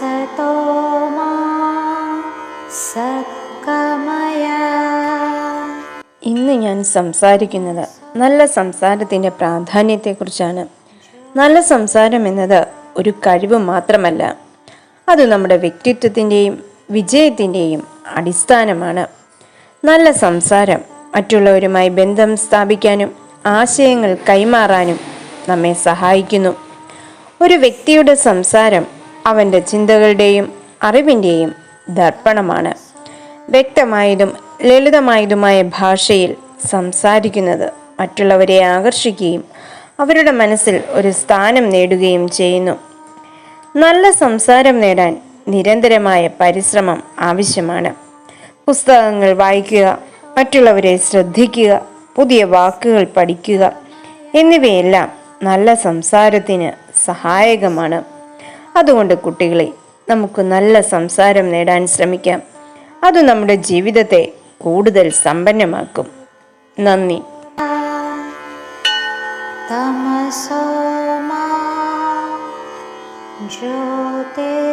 असतो मा सत्कमय ഇന്ന് ഞാൻ സംസാരിക്കുന്നത് നല്ല സംസാരത്തിൻ്റെ പ്രാധാന്യത്തെക്കുറിച്ചാണ് നല്ല സംസാരം എന്നത് ഒരു കഴിവ് മാത്രമല്ല അത് നമ്മുടെ വ്യക്തിത്വത്തിൻ്റെയും വിജയത്തിൻ്റെയും അടിസ്ഥാനമാണ് നല്ല സംസാരം മറ്റുള്ളവരുമായി ബന്ധം സ്ഥാപിക്കാനും ആശയങ്ങൾ കൈമാറാനും നമ്മെ സഹായിക്കുന്നു ഒരു വ്യക്തിയുടെ സംസാരം അവന്റെ ചിന്തകളുടെയും അറിവിന്റെയും ദർപ്പണമാണ്. വ്യക്തമായതും ലളിതമായതുമായ ഭാഷയിൽ സംസാരിക്കുന്നത് മറ്റുള്ളവരെ ആകർഷിക്കുകയും അവരുടെ മനസ്സിൽ ഒരു സ്ഥാനം നേടുകയും ചെയ്യുന്നു. നല്ല സംസാരം നേടാൻ നിരന്തരമായ പരിശ്രമം ആവശ്യമാണ്. പുസ്തകങ്ങൾ വായിക്കുക മറ്റുള്ളവരെ ശ്രദ്ധിക്കുക പുതിയ വാക്കുകൾ പഠിക്കുക എന്നിവയെല്ലാം നല്ല സംസാരത്തിന് സഹായകമാണ്. അതുകൊണ്ട് കുട്ടികളെ നമുക്ക് നല്ല സംസാരം നേടാൻ ശ്രമിക്കാം. അത് നമ്മുടെ ജീവിതത്തെ കൂടുതൽ സമ്പന്നമാക്കും. നന്ദി. തമസോ ജ്യോതി